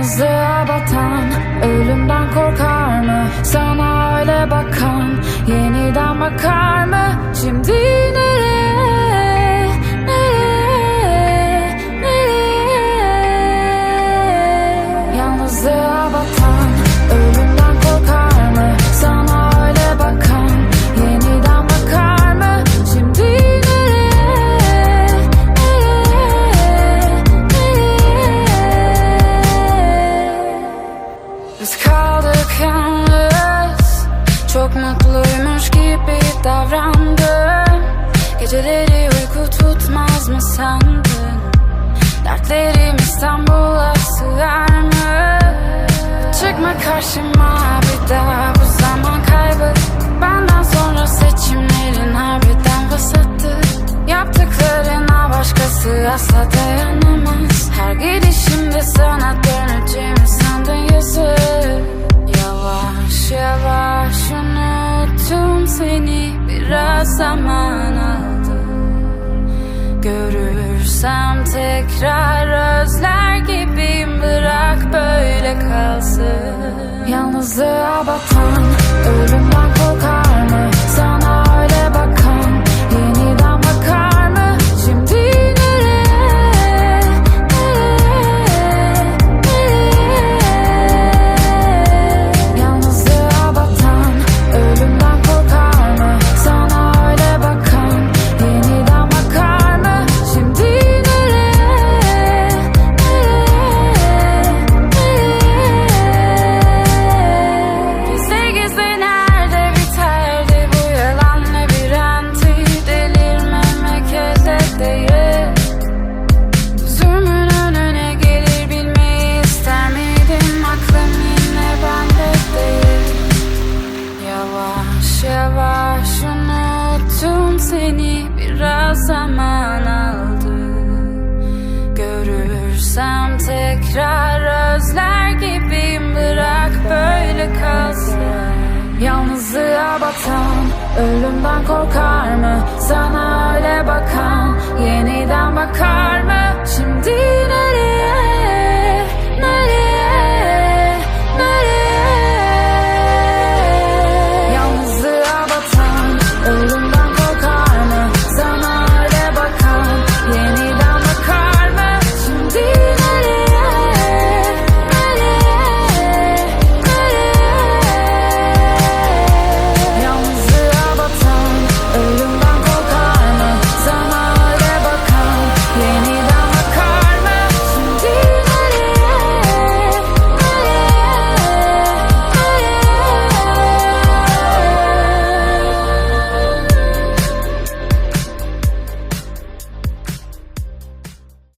Yalnızlığa batan Ölümden korkar mı? Sana öyle bakan Yeniden bakar mı? Şimdi biz kaldık yalnız. Çok mutluymuş gibi davrandım Geceleri uyku tutmaz mı sandın? Dertlerim İstanbul'a sığar mı? Çıkma karşıma dayanamaz. Her gidişimde sana döneceğimi sandın yazık Yavaş yavaş unuttum seni. Biraz zaman aldı. Görürsem tekrar özler gibiyim. Bırak böyle kalsın. Yalnızlığa batan Ölümden Yavaş unuttum seni Biraz zaman aldı. Görürsem tekrar özler gibiyim Bırak böyle kalsın. Yalnızlığa batan Ölümden korkar mı? Sana öyle bakan